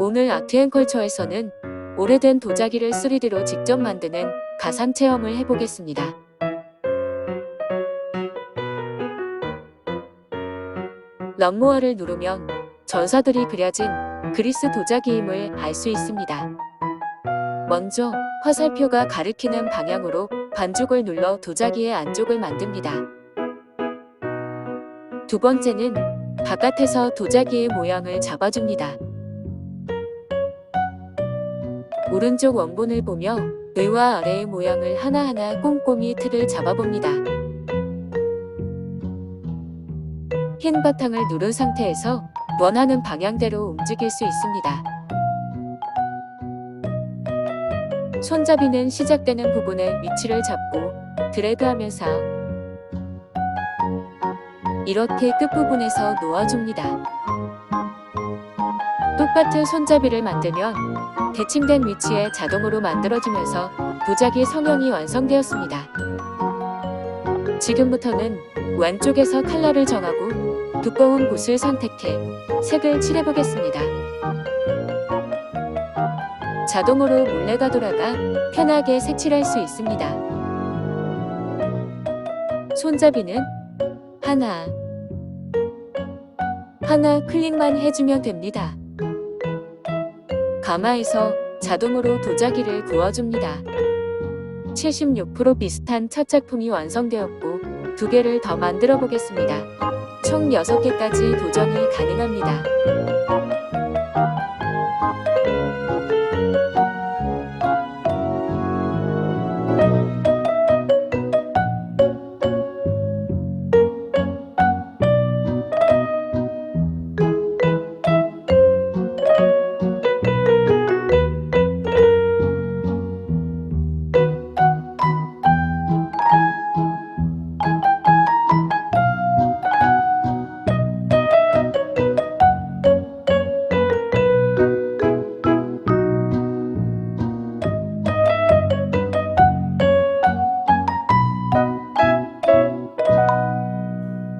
오늘 아트앤컬처에서는 오래된 도자기를 3D로 직접 만드는 가상 체험을 해보겠습니다. 런모어를 누르면 전사들이 그려진 그리스 도자기임을 알 수 있습니다. 먼저 화살표가 가리키는 방향으로 반죽을 눌러 도자기의 안쪽을 만듭니다. 두 번째는 바깥에서 도자기의 모양을 잡아줍니다. 오른쪽 원본을 보며 의와 아래의 모양을 하나하나 꼼꼼히 틀을 잡아봅니다. 흰 바탕을 누른 상태에서 원하는 방향대로 움직일 수 있습니다. 손잡이는 시작되는 부분의 위치를 잡고 드래그하면서 이렇게 끝부분에서 놓아줍니다. 똑같은 손잡이를 만들면 대칭된 위치에 자동으로 만들어지면서 도자기 성형이 완성되었습니다. 지금부터는 왼쪽에서 컬러를 정하고 두꺼운 붓을 선택해 색을 칠해보겠습니다. 자동으로 물레가 돌아가 편하게 색칠할 수 있습니다. 손잡이는 하나, 하나 클릭만 해주면 됩니다. 가마에서 자동으로 도자기를 구워줍니다. 76% 비슷한 첫 작품이 완성되었고 두 개를 더 만들어 보겠습니다. 총 6개까지 도전이 가능합니다.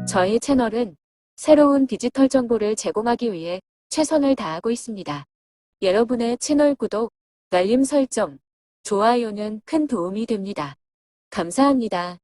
저희 채널은 새로운 디지털 정보를 제공하기 위해 최선을 다하고 있습니다. 여러분의 채널 구독, 알림 설정, 좋아요는 큰 도움이 됩니다. 감사합니다.